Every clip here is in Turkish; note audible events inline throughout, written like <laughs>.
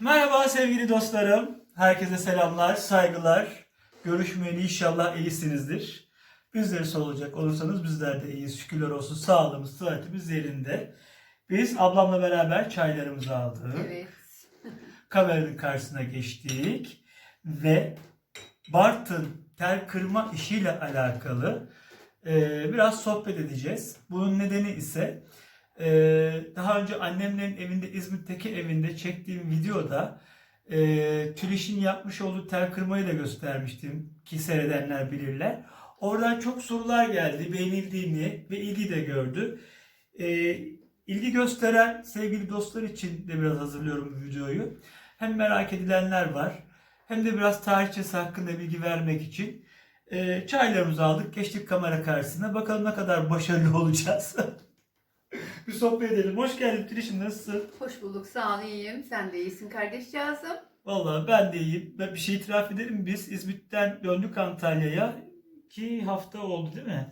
Merhaba sevgili dostlarım. Herkese selamlar, saygılar. Görüşmeyeli inşallah iyisinizdir. Bizleri sorulacak olursanız bizler de iyiyiz. Şükürler olsun sağlığımız, sıhhatimiz yerinde. Biz ablamla beraber çaylarımızı aldık. Evet. <laughs> Kameranın karşısına geçtik. Ve Bartın tel kırma işiyle alakalı biraz sohbet edeceğiz. Bunun nedeni ise e, daha önce annemlerin evinde İzmit'teki evinde çektiğim videoda e, Tüliş'in yapmış olduğu tel kırmayı da göstermiştim ki seyredenler bilirler. Oradan çok sorular geldi, beğenildiğini ve ilgi de gördü. E, ilgi gösteren sevgili dostlar için de biraz hazırlıyorum bu videoyu. Hem merak edilenler var hem de biraz tarihçesi hakkında bilgi vermek için e, çaylarımızı aldık. Geçtik kamera karşısına. Bakalım ne kadar başarılı <laughs> olacağız. Bir sohbet edelim. Hoş geldin Tüliş'im nasılsın? Hoş bulduk. Sağ ol. iyiyim. Sen de iyisin kardeşcağızım. Vallahi ben de iyiyim. Ben bir şey itiraf edelim. Biz İzmit'ten döndük Antalya'ya. İki hafta oldu değil mi?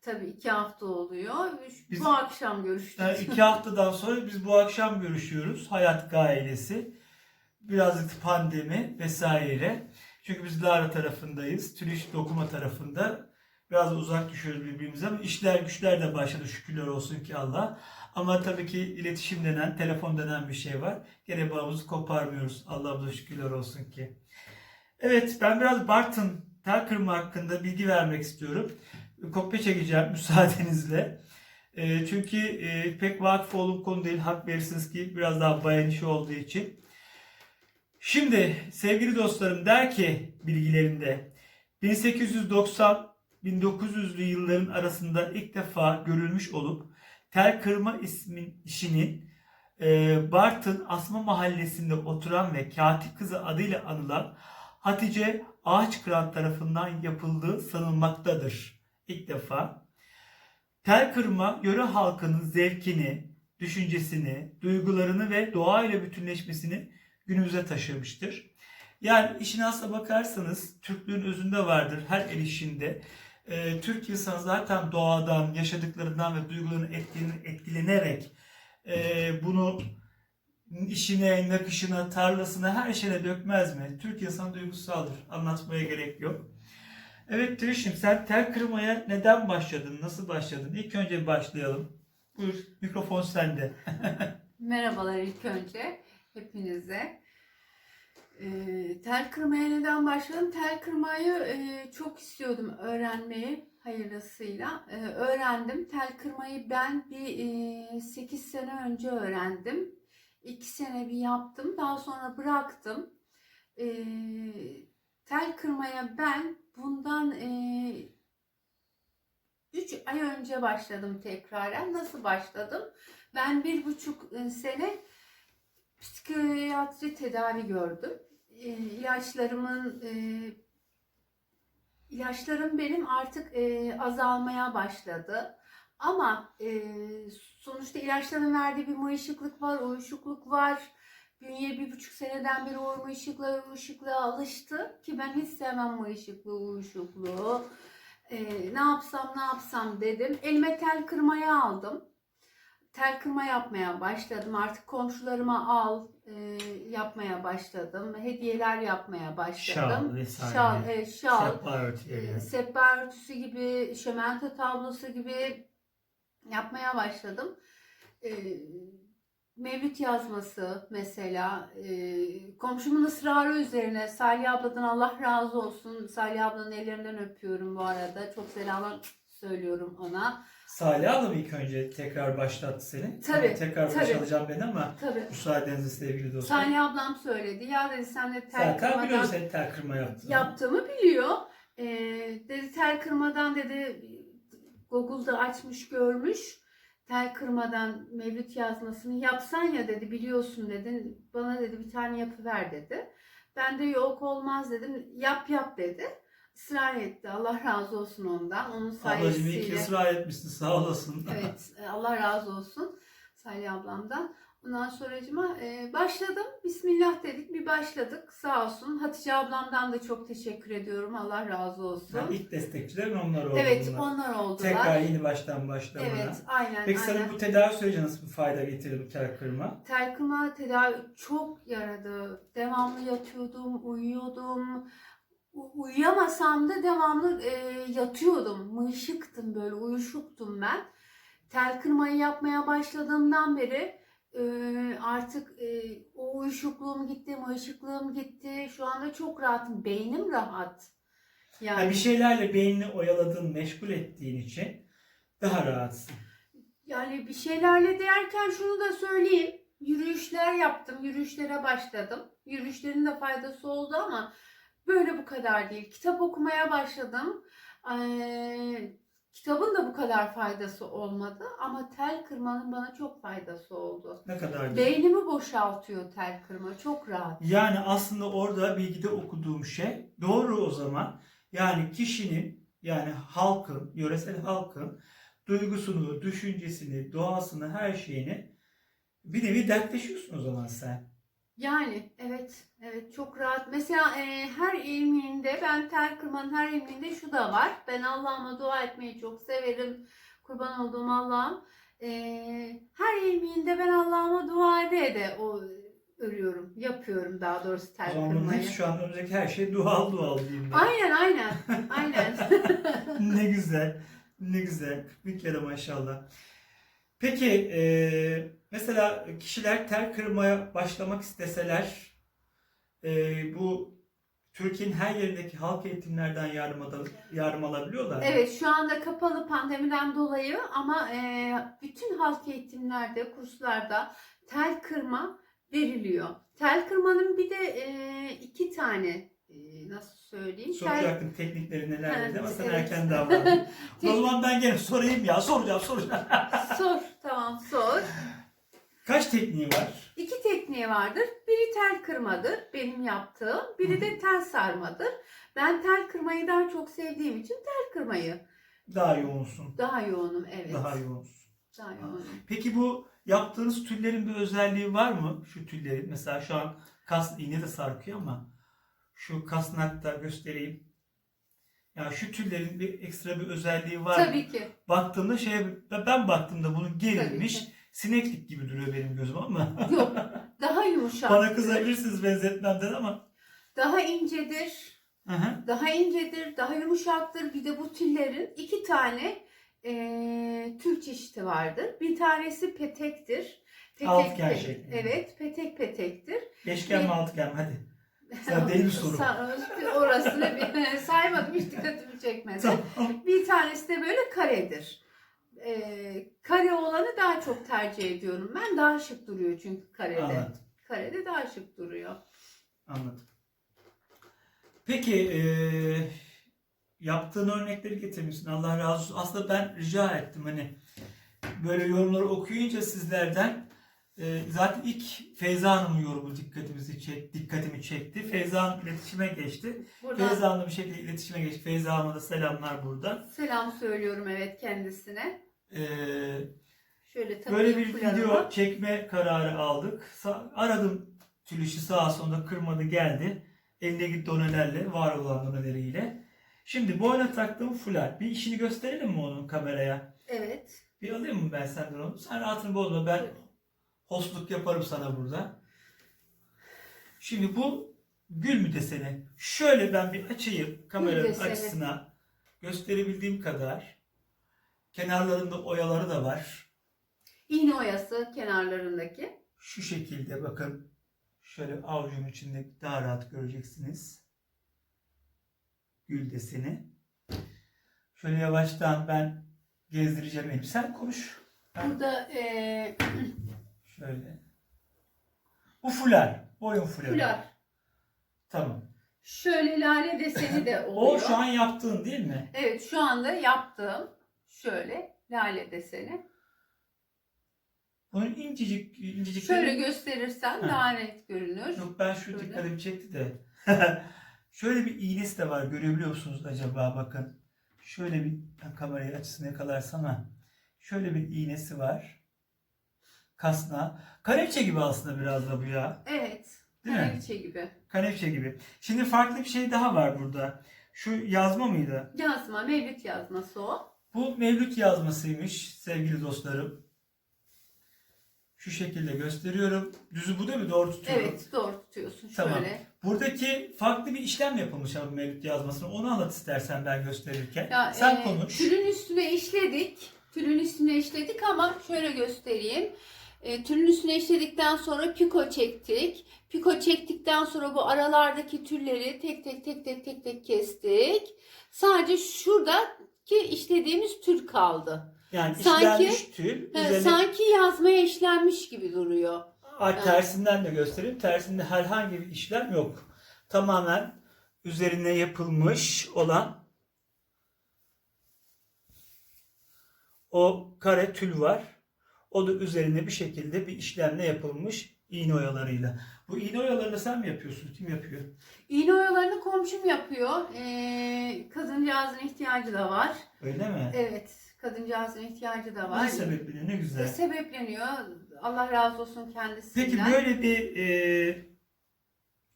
Tabii iki hafta oluyor. Şu- Biz- Bu akşam görüştük. Yani iki haftadan sonra biz bu akşam görüşüyoruz. Hayat ailesi. Birazcık pandemi vesaire. Çünkü biz Lara tarafındayız. Tülüş dokuma tarafında. Biraz uzak düşüyoruz birbirimize ama işler güçler de başladı şükürler olsun ki Allah. Ama tabii ki iletişim denen, telefon denen bir şey var. Gene bağımızı koparmıyoruz. Allah'ımıza şükürler olsun ki. Evet ben biraz Bartın tel kırma hakkında bilgi vermek istiyorum. Kopya çekeceğim <laughs> müsaadenizle. E, çünkü e, pek vakıf olduğum konu değil. Hak verirsiniz ki biraz daha bayan işi olduğu için. Şimdi sevgili dostlarım der ki bilgilerinde 1890-1900'lü yılların arasında ilk defa görülmüş olup tel kırma ismin işinin e, Bartın Asma Mahallesi'nde oturan ve Katip Kızı adıyla anılan Hatice Ağaçkıran tarafından yapıldığı sanılmaktadır. İlk defa. Tel kırma yöre halkının zevkini, düşüncesini, duygularını ve doğayla bütünleşmesini günümüze taşımıştır. Yani işin aslına bakarsanız Türklüğün özünde vardır her el işinde. Ee, Türk insanı zaten doğadan, yaşadıklarından ve duygularının etkilen- etkilenerek e, bunu işine, nakışına, tarlasına, her şeyine dökmez mi? Türk insanı duygusaldır. Anlatmaya gerek yok. Evet Tülüş'üm sen tel kırmaya neden başladın? Nasıl başladın? İlk önce başlayalım. Buyur mikrofon sende. <laughs> Merhabalar ilk önce hepinize. Ee, tel kırmaya neden başladım? Tel kırmayı e, çok istiyordum öğrenmeyi hayırlısıyla. Ee, öğrendim. Tel kırmayı ben bir 8 sene önce öğrendim. 2 sene bir yaptım. Daha sonra bıraktım. Ee, tel kırmaya ben bundan 3 ay önce başladım tekraren. Nasıl başladım? Ben bir buçuk e, sene psikiyatri tedavi gördüm. E, ilaçlarımın e, ilaçlarım benim artık e, azalmaya başladı. Ama e, sonuçta ilaçların verdiği bir mayışıklık var, uyuşukluk var. Bünye bir buçuk seneden beri o mayışıklığa, uyuşukluğa alıştı. Ki ben hiç sevmem mayışıklığı, uyuşukluğu. E, ne yapsam ne yapsam dedim. Elime tel kırmaya aldım tel kırma yapmaya başladım. Artık komşularıma al e, yapmaya başladım. Hediyeler yapmaya başladım. Şal vesaire. Şal, e, şal, Sehpa örtüleri. e, sehpa örtüsü gibi, şömento tablosu gibi yapmaya başladım. E, Mevlüt yazması mesela e, komşumun ısrarı üzerine Salih abladan Allah razı olsun. Salih ablanın ellerinden öpüyorum bu arada. Çok selamlar söylüyorum ona. Salih mı ilk önce tekrar başlattı seni? Tabii, Tamam, tekrar tabii. başlayacağım ben ama Tabii. müsaadenizle sevgili dostum. Salih ablam söyledi. Ya dedi sen de tel Zaten kırmadan biliyoruz senin tel kırma yaptığını. yaptığımı biliyor. Ee, dedi tel kırmadan dedi Google'da açmış görmüş. Tel kırmadan mevlüt yazmasını yapsan ya dedi biliyorsun dedi. Bana dedi bir tane yapıver dedi. Ben de yok olmaz dedim. Yap yap dedi. Israr etti. Allah razı olsun ondan. Onun Ablacığım iyi ki ısrar etmişsin sağ olasın. <laughs> Evet, Allah razı olsun Salih ablamdan. Ondan sonracıma e, başladım. Bismillah dedik. Bir başladık. Sağ olsun. Hatice ablamdan da çok teşekkür ediyorum. Allah razı olsun. Yani ilk destekçilerin onlar oldu. evet bunlar. onlar oldular. Tekrar yeni baştan başlamana. Evet aynen Peki aynen. sana bu tedavi süreci nasıl bir fayda getirdi bu tel kırma? Tel kırma tedavi çok yaradı. Devamlı yatıyordum, uyuyordum. Uyuyamasam da devamlı e, yatıyordum. Mıyışıktım böyle, uyuşuktum ben. Tel kırmayı yapmaya başladığımdan beri e, artık e, o uyuşukluğum gitti, mıyışıklığım gitti. Şu anda çok rahatım. Beynim rahat. Yani Yani bir şeylerle beynini oyaladığın, meşgul ettiğin için daha rahatsın. Yani bir şeylerle derken şunu da söyleyeyim. Yürüyüşler yaptım. Yürüyüşlere başladım. Yürüyüşlerin de faydası oldu ama böyle bu kadar değil. Kitap okumaya başladım. Ee, kitabın da bu kadar faydası olmadı ama tel kırmanın bana çok faydası oldu. Ne kadar güzel. Beynimi boşaltıyor tel kırma. Çok rahat. Yani aslında orada bilgide okuduğum şey doğru o zaman. Yani kişinin yani halkın, yöresel halkın duygusunu, düşüncesini, doğasını, her şeyini bir nevi dertleşiyorsun o zaman sen. Yani evet, evet çok rahat. Mesela e, her ilminde ben tel kırmanın her ilminde şu da var. Ben Allah'ıma dua etmeyi çok severim. Kurban olduğum Allah'ım. E, her ilminde ben Allah'ıma dua ede ede o örüyorum, yapıyorum daha doğrusu tel bunun kırmayı. şu an önümüzdeki her şey doğal doğal diyeyim ben. Aynen aynen, aynen. <laughs> ne güzel. Ne güzel. 40 kere maşallah. Peki e, mesela kişiler tel kırmaya başlamak isteseler e, bu Türkiye'nin her yerindeki halk eğitimlerden yardım, al- yardım alabiliyorlar? Evet şu anda kapalı pandemiden dolayı ama e, bütün halk eğitimlerde, kurslarda tel kırma veriliyor. Tel kırmanın bir de e, iki tane e, nasıl söyleyeyim? Soracaktım teknikleri neler Evet, ama sen evet. erken <laughs> davrandın. o zaman ben gene sorayım ya soracağım soracağım. sor tamam sor. Kaç tekniği var? İki tekniği vardır. Biri tel kırmadır benim yaptığım. Biri de tel sarmadır. Ben tel kırmayı daha çok sevdiğim için tel kırmayı Daha yoğunsun. daha yoğunum evet. Daha yoğunsun. Daha yoğunum. Peki bu yaptığınız tüllerin bir özelliği var mı? Şu tüllerin mesela şu an kas iğne de sarkıyor ama şu kasnakta göstereyim. Ya şu tüllerin bir ekstra bir özelliği var mı? Tabii ki. Baktığımda şey ben baktığımda bunun gerilmiş sineklik gibi duruyor benim gözüm ama Yok. Daha yumuşak. bana kızabilirsiniz benzetmemden ama. Daha incedir. Hı. Daha incedir, daha yumuşaktır. Bir de bu tüllerin iki tane eee tül çeşidi vardır. Bir tanesi petektir. Altıgen şeklinde. Evet, petek petektir. Beşgen <laughs> mi altıgen mi? Hadi. Sen deli bir soru. Orasını bir <laughs> saymadım, hiç dikkatimi çekmedi. Tamam. Bir tanesi de böyle karedir. Eee, kare olanı daha çok tercih ediyorum. Ben daha şık duruyor çünkü karede. Anladım. Karede daha şık duruyor. Anladım. Peki eee yaptığın örnekleri getirmişsin. Allah razı olsun. Aslında ben rica ettim hani böyle yorumları okuyunca sizlerden eee, zaten ilk Feyza Hanım'ın yorumu dikkatimizi çek, dikkatimi çekti. Feyza Hanım iletişime geçti. Buradan Feyza Hanım'la bir şekilde iletişime geçti. Feyza Hanım'a da selamlar burada. selam söylüyorum evet kendisine. Eee Şöyle E, Böyle bir takayım video çekme kararı aldık. Sa- aradım Tülüş'ü sağa sonunda kırmadı geldi. Elindeki donelerle, var olan doneleriyle. Şimdi boyna taktığım fular. Bir işini gösterelim mi onun kameraya? Evet. Bir alayım mı ben senden onu? Sen rahatını bozma. Ben hostluk yaparım sana burada. Şimdi bu gül mü deseni? Şöyle ben bir açayım kameranın deseni. açısına. Gösterebildiğim kadar. Kenarlarında oyaları da var. İğne oyası kenarlarındaki. Şu şekilde bakın. Şöyle avucun içinde daha rahat göreceksiniz. Gül deseni. Şöyle yavaştan ben gezdireceğim elimi. Sen konuş. Ben Burada eee şöyle. Bu fular. Boyun fuları. fular. Tamam. Şöyle lale deseni de oluyor. O şu an yaptığın değil mi? Evet şu anda yaptığım şöyle lale deseni. Bunun incecik incecik. Şöyle gösterirsen Ha. daha net görünür. Yok ben şu Şöyle. dikkatimi çekti de. <laughs> Şöyle bir iğnesi de var. Görebiliyor musunuz acaba bakın. Şöyle bir ben kamerayı açısını yakalarsam ha. Şöyle bir iğnesi var. kasna. Kanepçe gibi aslında biraz da bu ya. Evet. Değil mi? Kraliçe gibi. Kanepçe gibi. Şimdi farklı bir şey daha var burada. Şu yazma mıydı? Yazma, mevlüt yazması o. Bu mevlüt yazmasıymış sevgili dostlarım. Şu şekilde gösteriyorum. Düzü bu değil mi? Doğru tutuyorum. Evet, doğru tutuyorsun. Tamam. Şöyle. Buradaki farklı bir işlem yapılmış abi mevlüt yazmasını. Onu anlat istersen ben gösterirken. Ya, Sen e, konuş. Tülün üstüne işledik. Tülün üstüne işledik ama şöyle göstereyim. E, tülün üstüne işledikten sonra piko çektik. Piko çektikten sonra bu aralardaki tülleri tek tek tek tek tek tek kestik. Sadece şuradaki işlediğimiz tül kaldı. Yani sanki- işlenmiş tül. Üzerine sanki yazmaya işlenmiş gibi duruyor. Ay, tersinden de göstereyim. Tersinde herhangi bir işlem yok. Tamamen üzerine yapılmış olan o kare tül var. O da üzerine bir şekilde bir işlemle yapılmış iğne oyalarıyla. Bu iğne oyalarını sen mi yapıyorsun? Kim yapıyor? İğne oyalarını komşum yapıyor. E, kadıncağızın ihtiyacı da var. Öyle mi? Evet, kadıncağızın ihtiyacı da var. Ne sebeple ne E, güzel. Sebepleniyor. Allah razı olsun kendisinden. Peki böyle bir e,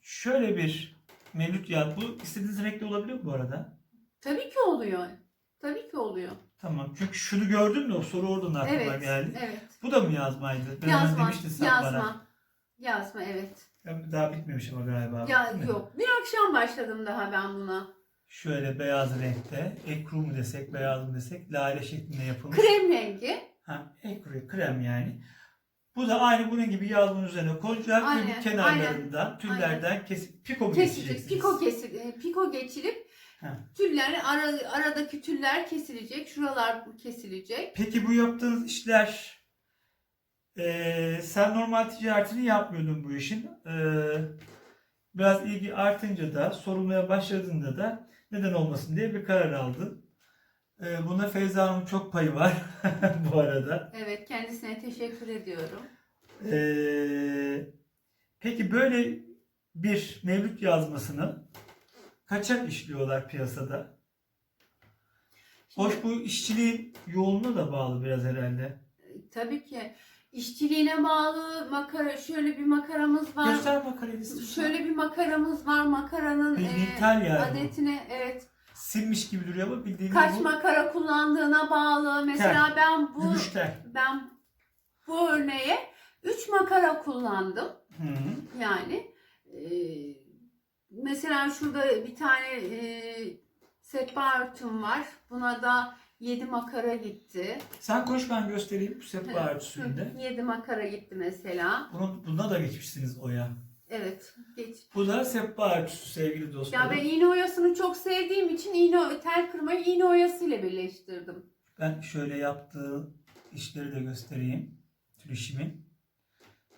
şöyle bir mevlüt ya bu istediğiniz renkte olabilir mi bu arada? Tabii ki oluyor. Tabii ki oluyor. Tamam. Çünkü şunu gördün mü o soru oradan aklıma Evet. geldi. Evet. Bu da mı yazmaydı? Ben Yazma. demiştin sen bana. Yazma. Evet. Ya Daha bitmemiş ama galiba. Ya değil mi? yok. Bir akşam başladım daha ben buna. Şöyle beyaz renkte. Ekru mu desek, beyaz mı desek, lale şeklinde yapılmış. Krem rengi. Ha, ekru, krem yani. Bu da aynı bunun gibi yazmanın üzerine konacak ve Aynen, bu kenarlarından, tüllerden kesip piko mu Kesilecek. Piko kesil, e, piko geçilip Ha. tüller ara, aradaki tüller kesilecek. Şuralar kesilecek. Peki bu yaptığınız işler eee, sen normal ticaretini yapmıyordun bu işin. Eee, biraz ilgi artınca da sorulmaya başladığında da neden olmasın diye bir karar aldın. Eee, buna Feyza Hanım'ın çok payı var <laughs> bu arada. Evet kendisine teşekkür ediyorum. Eee, peki böyle bir mevlüt yazmasını kaça işliyorlar piyasada? Hoş bu işçiliğin yoğunluğuna da bağlı biraz herhalde. tabii ki işçiliğine bağlı makara şöyle bir makaramız var. Göster makarayı. Şöyle bir makaramız var. Makaranın Bildiğin e, tel yani adetine evet Silmiş gibi duruyor ama bildiğiniz kaç bu makara kullandığına bağlı. Mesela ben bu gümüşler. ben bu örneğe 3 makara kullandım. Hı -hı. Yani e, mesela şurada bir tane e, sehpa örtüm var. Buna da 7 makara gitti. Sen koş ben göstereyim bu sehpa örtüsünde. 7 makara gitti mesela. Bunu, buna da geçmişsiniz oya. Evet. Geç. Bu da sehpa örtüsü sevgili dostlarım. Ya ben iğne oyasını çok sevdiğim için iğne tel kırmayı iğne oyasıyla birleştirdim. Ben şöyle yaptığı işleri de göstereyim. Tül işimi.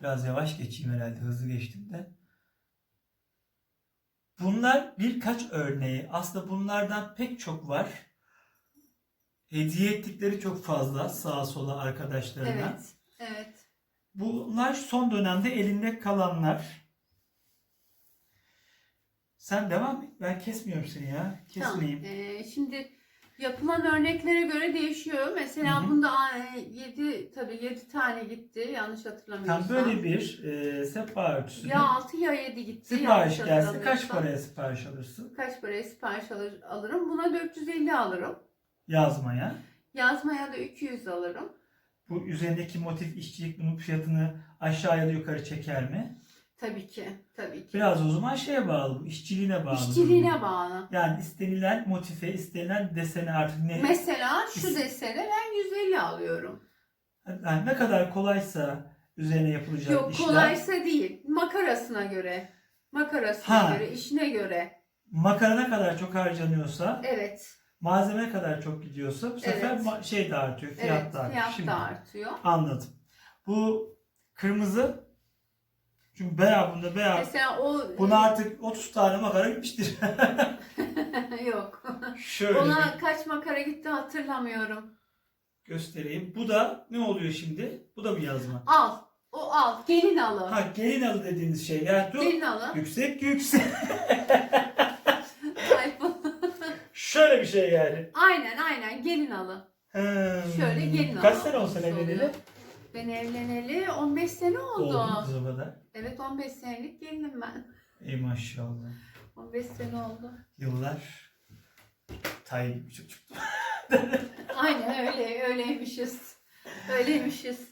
Biraz yavaş geçeyim herhalde. Hızlı geçtim de. Bunlar birkaç örneği. Aslında bunlardan pek çok var. Hediye ettikleri çok fazla sağa sola arkadaşlarına. Evet. Evet. Bunlar son dönemde elinde kalanlar. Sen devam et. Ben kesmiyorum seni ya. Kesmeyeyim. Tamam. Ee, şimdi yapılan örneklere göre değişiyor. Mesela Hı hı. bunda 7 tabii 7 tane gitti yanlış hatırlamıyorsam. Tam böyle bir e, örtüsünü ya 6 ya 7 gitti. sipariş gelse kaç paraya sipariş alırsın? Kaç paraya sipariş alır, alırım? Buna 450 alırım. Yazmaya. Yazmaya da 200 alırım. Bu üzerindeki motif işçilik bunun fiyatını aşağıya da yukarı çeker mi? Tabii ki. Tabii ki. Biraz o zaman şeye bağlı bu. işçiliğine bağlı. İşçiliğine bağlı. Yani istenilen motife, istenilen desene artık ne? Mesela şu desene ben 150 alıyorum. Yani ne kadar kolaysa üzerine yapılacak Yok işler. kolaysa değil. Makarasına göre. Makarasına Ha. göre, işine göre. Makara ne kadar çok harcanıyorsa, Evet. Malzeme kadar çok gidiyorsa bu sefer Evet. şey de artıyor, fiyat evet, da artıyor. fiyat Şimdi da artıyor. anladım. Bu kırmızı çünkü bayağı bunda bayağı Mesela o buna artık 30 tane makara gitmiştir. <laughs> yok. Şöyle Ona bir kaç makara gitti hatırlamıyorum. göstereyim. Bu da ne oluyor şimdi? Bu da mı yazma? Al. O al. Gelin alı. Ha gelin alı dediğiniz şey. Yani dur. Gelin alı. Yüksek yüksek. <laughs> Şöyle bir şey yani. aynen aynen gelin alı. Hmm. Şöyle gelin Kaç alı sene olsa evleneli? Ben evleneli 15 sene oldu. Oldu mu kız o kadar? Evet 15 senelik gelinim ben. Ey maşallah. 15 sene oldu. Yıllar tay gibi çocuk. <laughs> Aynen öyle, öyleymişiz. Öyleymişiz.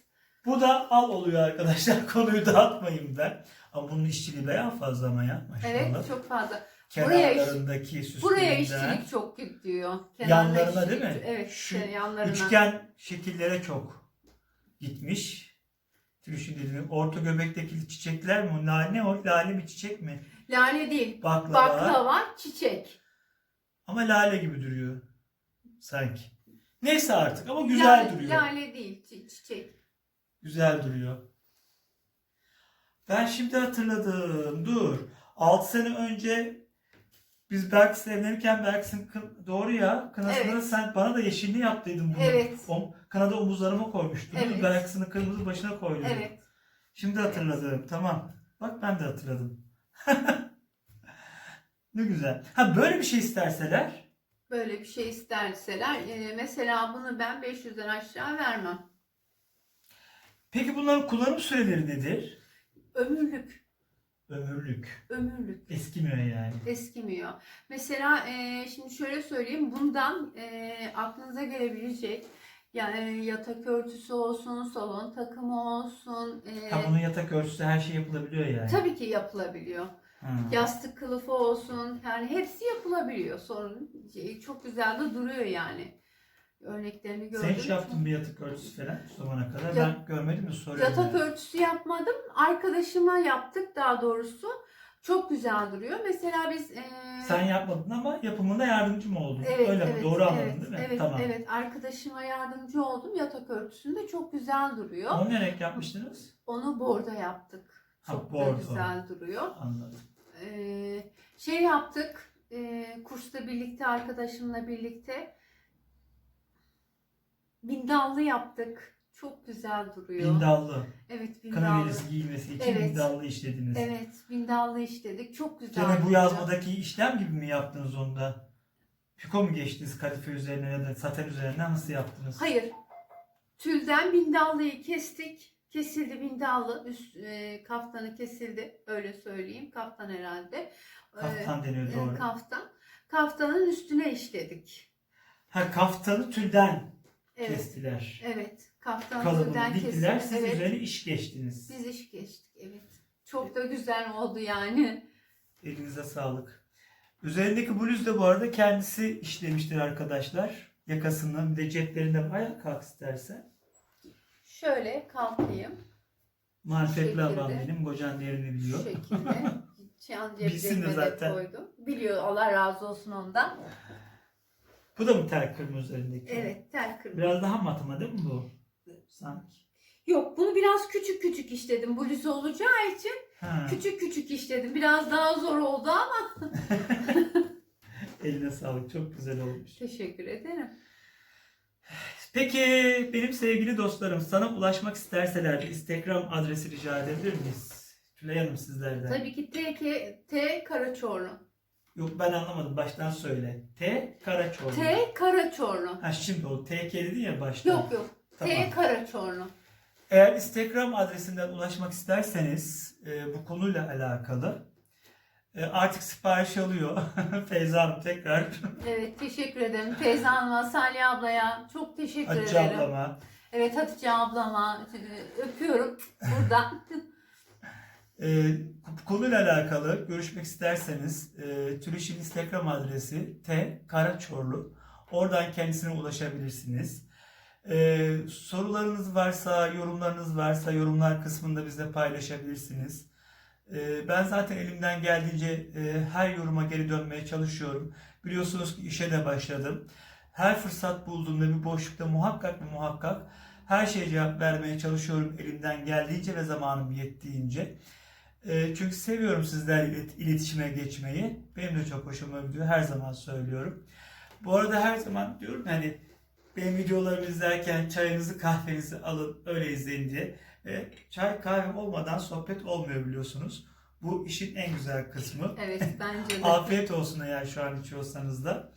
Bu da al oluyor arkadaşlar. <laughs> Konuyu dağıtmayayım ben. Ama bunun işçiliği bayağı fazla ama ya maşallah. Evet çok fazla. Kenarlarındaki süslerinden. Buraya işçilik çok gidiyor. Yanlarına işçilik- değil mi? Evet, Şu yanlarına. Üçgen şekillere çok gitmiş. Trüşün dediğim orta göbekteki çiçekler mi? Lale o? Lale bir çiçek mi? Lale değil, Baklava. baklava, çiçek. Ama lale gibi duruyor. Sanki. Neyse artık ama güzel lale, duruyor. Lale değil, çi- çiçek. Güzel duruyor. Ben şimdi hatırladım. Dur. 6 sene önce biz Berkis'le evlenirken Berkis'in kın- doğru ya kınasında Evet. sen bana da yeşilini yaptıydın bunu. Evet. O, kınada omuzlarıma koymuştun. Evet. Berkis'in kırmızı başına koydun. Evet. Şimdi hatırladım. Tamam. Bak ben de hatırladım. <laughs> ne güzel. Ha böyle bir şey isterseler Böyle bir şey isterseler, e, mesela bunu ben 500'den aşağı vermem. Peki bunların kullanım süreleri nedir? Ömürlük, Ömürlük. ömürlük. Eskimiyor yani. eskimiyor. Mesela e, şimdi şöyle söyleyeyim, bundan e, aklınıza gelebilecek yani yatak örtüsü olsun, salon takımı olsun. e, Ha bunun yatak örtüsü her şey yapılabiliyor yani. tabii ki yapılabiliyor. Ha. Yastık kılıfı olsun, yani hepsi yapılabiliyor. Sorun şey, çok güzel de duruyor yani. Örneklerini gördüm. Sen hiç yaptın bir yatak örtüsü falan şu zamana kadar. Ya- ben görmedim de soruyorum. Yatak yani. örtüsü yapmadım. Arkadaşıma yaptık daha doğrusu. Çok güzel duruyor. Mesela biz e, Sen yapmadın ama yapımında yardımcı mı oldun? Evet, Öyle mi? evet, Doğru anladın evet, değil mi? Evet, tamam. evet. Arkadaşıma yardımcı oldum. Yatak örtüsünde çok güzel duruyor. Onu ne renk yapmıştınız? Onu bordo yaptık. Ha, Çok da bordo. güzel duruyor. Anladım. Ee, şey yaptık. E, kursta birlikte arkadaşımla birlikte bindallı yaptık. Çok güzel duruyor. Bindallı. Evet, bindallı. gecesi giyilmesi için Evet. bindallı işlediniz. Evet, bindallı işledik. Çok güzel. Gene bu yazmadaki işlem gibi mi yaptınız onda? Piko mu geçtiniz kadife üzerine ya da saten üzerine nasıl yaptınız? Hayır. Tülden bindallıyı kestik. Kesildi bindallı. Üst e, kaftanı kesildi. Öyle söyleyeyim. Kaftan herhalde. Ee, Kaftan deniyor e, doğru. kaftan. Kaftanın üstüne işledik. ha kaftanı tülden Evet. kestiler. Evet. Kaftanı Kalıbını diktiler, siz Evet. üzerine iş geçtiniz. Biz iş geçtik. Evet. Çok da güzel oldu yani. Elinize sağlık. Üzerindeki bluz da bu arada kendisi işlemiştir arkadaşlar. Yakasını bir de ceplerinde ayağa kalk istersen. Şöyle kalkayım. Marifetli şekilde. ablam benim. Kocan yerini Şu biliyor. şekilde. <laughs> Çan Bilsin de cebime de zaten. koydum. Biliyor. Allah razı olsun ondan. Bu da mı tel kırma üzerindeki? Evet. Tel kırmızı. Biraz daha matma değil mi bu? Sanki. Yok bunu biraz küçük küçük işledim. Bluz olacağı için Ha, küçük küçük işledim. Biraz daha zor oldu ama <laughs> eline sağlık. Çok güzel olmuş. teşekkür ederim. Peki benim sevgili dostlarım sana ulaşmak isterseler Instagram adresi rica edebilir miyiz? Tülay Hanım sizlerden. Tabii ki T, K, T Karaçorlu. Yok ben anlamadım. Baştan söyle. T Karaçoğlu. T Karaçorlu. Ha şimdi o TK dedin ya baştan. Yok yok. Tamam. T Karaçorlu. Eğer Instagram adresinden ulaşmak isterseniz e, bu konuyla alakalı e, artık sipariş alıyor. <laughs> Feyza Hanım tekrar Evet teşekkür ederim. Teyze Hanım'a, Salih ablaya çok teşekkür Hatice ederim. ablama. Evet Hatice ablama e, öpüyorum buradan. <laughs> E, konuyla alakalı görüşmek isterseniz e, Tülüş'ün Instagram adresi T Karaçorlu. Oradan kendisine ulaşabilirsiniz. E, sorularınız varsa, yorumlarınız varsa yorumlar kısmında bizle paylaşabilirsiniz. E, ben zaten elimden geldiğince e, her yoruma geri dönmeye çalışıyorum. Biliyorsunuz ki işe de başladım. Her fırsat bulduğumda bir boşlukta muhakkak ve muhakkak her şeye cevap vermeye çalışıyorum elimden geldiğince ve zamanım yettiğince. E, çünkü seviyorum sizlerle ilet- iletişime geçmeyi. Benim de çok hoşuma gidiyor. Her zaman söylüyorum. Bu arada her zaman diyorum hani benim videolarımı izlerken çayınızı kahvenizi alın öyle izleyin diye. E, çay kahve olmadan sohbet olmuyor biliyorsunuz. Bu işin en güzel kısmı. Evet bence de. <laughs> Afiyet olsun eğer şu an içiyorsanız da.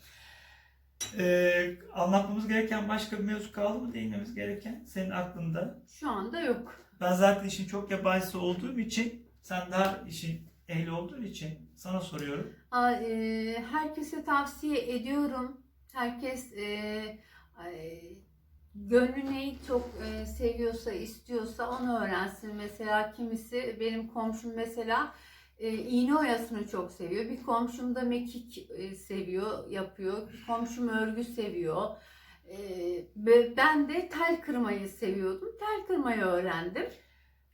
Ee, anlatmamız gereken başka bir mevzu kaldı mı değinmemiz gereken senin aklında? Şu anda yok. Ben zaten işin çok yabancısı olduğum için sen daha işin ehli olduğun için sana soruyorum. Aa, e, herkese tavsiye ediyorum. Herkes e, e, gönlü neyi çok e, seviyorsa, istiyorsa onu öğrensin. Mesela kimisi, benim komşum mesela e, iğne oyasını çok seviyor. Bir komşum da mekik e, seviyor, yapıyor. Bir komşum örgü seviyor. E, ben de tel kırmayı seviyordum. Tel kırmayı öğrendim.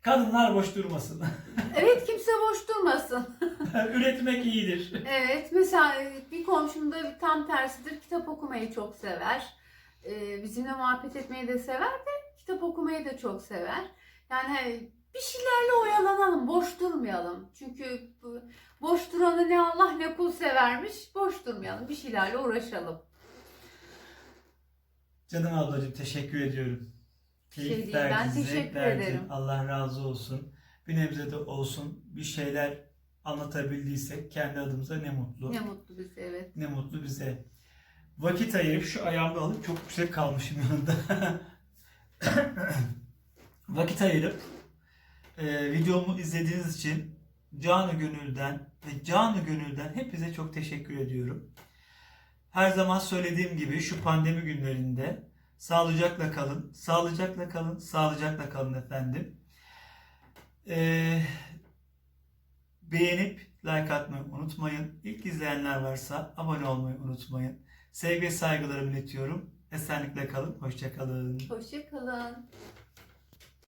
Kadınlar boş durmasın. <laughs> Evet kimse boş durmasın. <laughs> Üretmek iyidir. Evet, mesela e, bir komşum da tam tersidir. Kitap okumayı çok sever. Ee, bizimle muhabbet etmeyi de sever de kitap okumayı da çok sever. Yani hani bir şeylerle oyalanalım, boş durmayalım. Çünkü boş duranı ne Allah ne kul severmiş. Boş durmayalım, bir şeylerle uğraşalım. Canım ablacığım teşekkür ediyorum. Bir şey değil, ben teşekkür verdin. ederim. Allah razı olsun. Bir nebze de olsun bir şeyler anlatabildiysek kendi adımıza ne mutlu. Ne mutlu bize evet. Ne mutlu bize. Vakit ayırıp şu ayağımı alıp çok yüksek kalmışım yanında. <coughs> Vakit ayırıp e, videomu izlediğiniz için canı gönülden ve canı gönülden hepinize çok teşekkür ediyorum. Her zaman söylediğim gibi şu pandemi günlerinde sağlıcakla kalın, sağlıcakla kalın, sağlıcakla kalın efendim. E, beğenip like atmayı unutmayın. İlk izleyenler varsa abone olmayı unutmayın. Sevgi saygılarımı iletiyorum. Esenlikle kalın, hoşça kalın. Hoşça kalın.